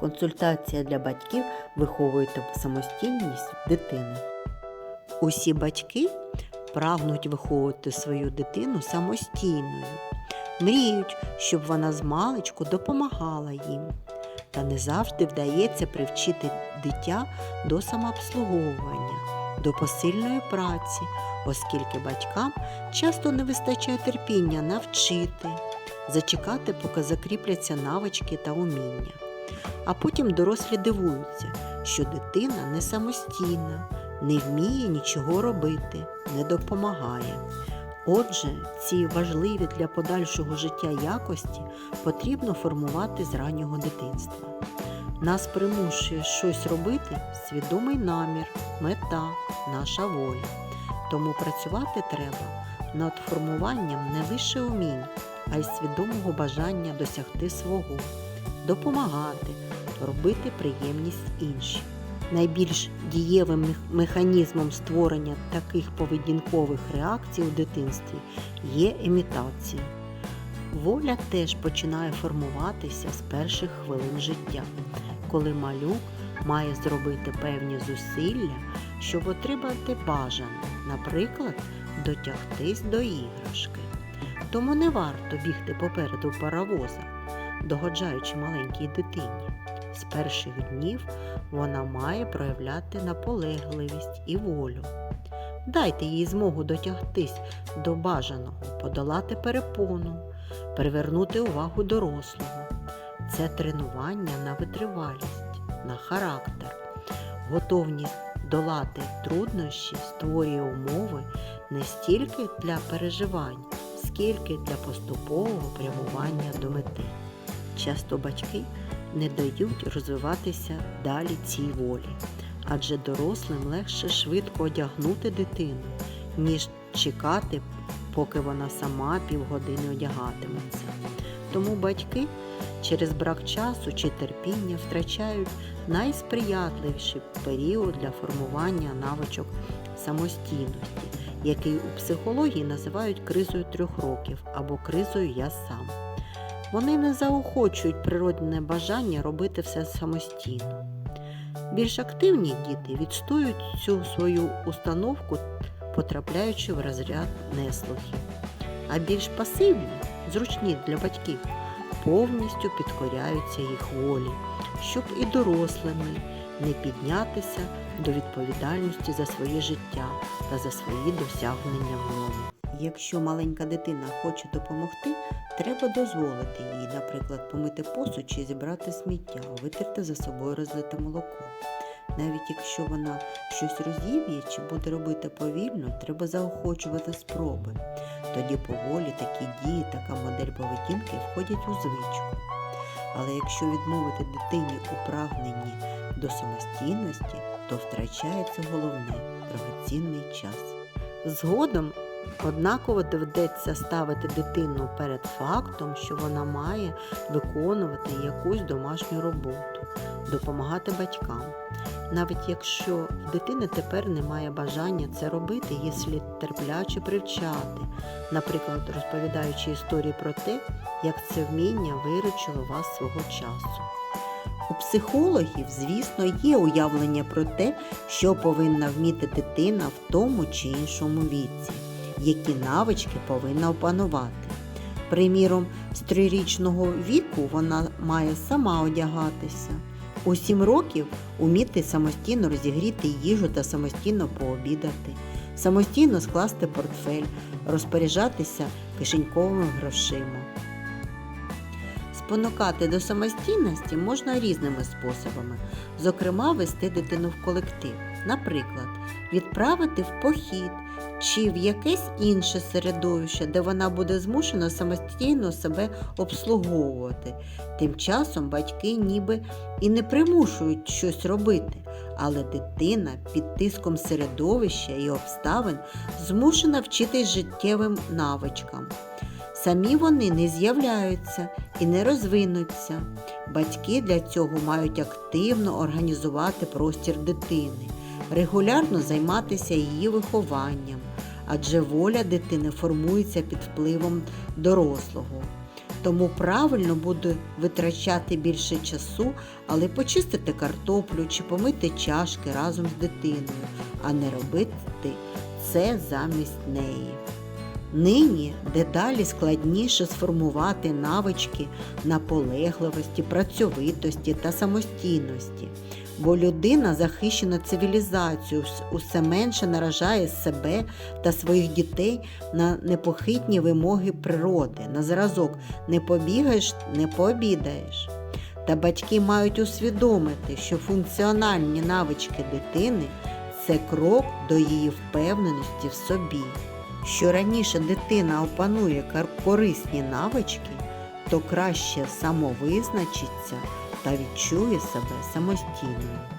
Консультація для батьків виховує самостійність дитини. Усі батьки прагнуть виховувати свою дитину самостійною, мріють, щоб вона з маличку допомагала їм. Та не завжди вдається привчити дитя до самообслуговування, до посильної праці, оскільки батькам часто не вистачає терпіння навчити, зачекати, поки закріпляться навички та уміння. А потім дорослі дивуються, що дитина не самостійна, не вміє нічого робити, не допомагає. Отже, ці важливі для подальшого життя якості потрібно формувати з раннього дитинства. Нас примушує щось робити свідомий намір, мета, наша воля. Тому працювати треба над формуванням не лише умінь, а й свідомого бажання досягти свого, допомагати, робити приємність іншим. Найбільш дієвим механізмом створення таких поведінкових реакцій у дитинстві є імітація. Воля теж починає формуватися з перших хвилин життя, коли малюк має зробити певні зусилля, щоб отримати бажане, наприклад, дотягтись до іграшки. Тому не варто бігти попереду паровоза, догоджаючи маленькій дитині. З перших днів вона має проявляти наполегливість і волю. Дайте їй змогу дотягтись до бажаного, подолати перепону, привернути увагу дорослого. Це тренування на витривалість, на характер. Готовність долати труднощі створює умови не стільки для переживань, скільки для поступового прямування до мети. Часто батьки не дають розвиватися далі цій волі, адже дорослим легше швидко одягнути дитину, ніж чекати, поки вона сама півгодини одягатиметься. Тому батьки через брак часу чи терпіння втрачають найсприятливіший період для формування навичок самостійності, який у психології називають кризою трьох років або кризою я сам. Вони не заохочують природне бажання робити все самостійно. Більш активні діти відстоюють цю свою установку, потрапляючи в розряд неслухів. А більш пасивні, зручні для батьків, повністю підкоряються їх волі, щоб і дорослими не піднятися до відповідальності за своє життя та за свої досягнення в ньому. Якщо маленька дитина хоче допомогти, треба дозволити їй, наприклад, помити посуд чи зібрати сміття, витерти за собою розлите молоко. Навіть якщо вона щось розіб'є чи буде робити повільно, треба заохочувати спроби. Тоді поволі такі дії, така модель поведінки входять у звичку. Але якщо відмовити дитині у прагненні до самостійності, то втрачається головне дорогоцінний час. Згодом однаково доведеться ставити дитину перед фактом, що вона має виконувати якусь домашню роботу, допомагати батькам. Навіть якщо в дитини тепер немає бажання це робити, її слід терпляче привчати, наприклад, розповідаючи історії про те, як це вміння виручило вас свого часу. У психологів, звісно, є уявлення про те, що повинна вміти дитина в тому чи іншому віці, які навички повинна опанувати. Приміром, з трирічного віку вона має сама одягатися. У сім років уміти самостійно розігріти їжу та самостійно пообідати, самостійно скласти портфель, розпоряджатися кишеньковими грошима. Спонукати до самостійності можна різними способами, зокрема, вести дитину в колектив, наприклад, відправити в похід чи в якесь інше середовище, де вона буде змушена самостійно себе обслуговувати. Тим часом батьки ніби і не примушують щось робити, але дитина під тиском середовища і обставин змушена вчитись життєвим навичкам. Самі вони не з'являються і не розвинуться. Батьки для цього мають активно організувати простір дитини, регулярно займатися її вихованням, адже воля дитини формується під впливом дорослого. Тому правильно буде витрачати більше часу, але почистити картоплю чи помити чашки разом з дитиною, а не робити це замість неї. Нині дедалі складніше сформувати навички наполегливості, працьовитості та самостійності, бо людина захищена цивілізацією, усе менше наражає себе та своїх дітей на непохитні вимоги природи, на зразок не побігаєш, не пообідаєш. Та батьки мають усвідомити, що функціональні навички дитини це крок до її впевненості в собі. Що раніше дитина опанує корисні навички, то краще самовизначиться та відчує себе самостійною.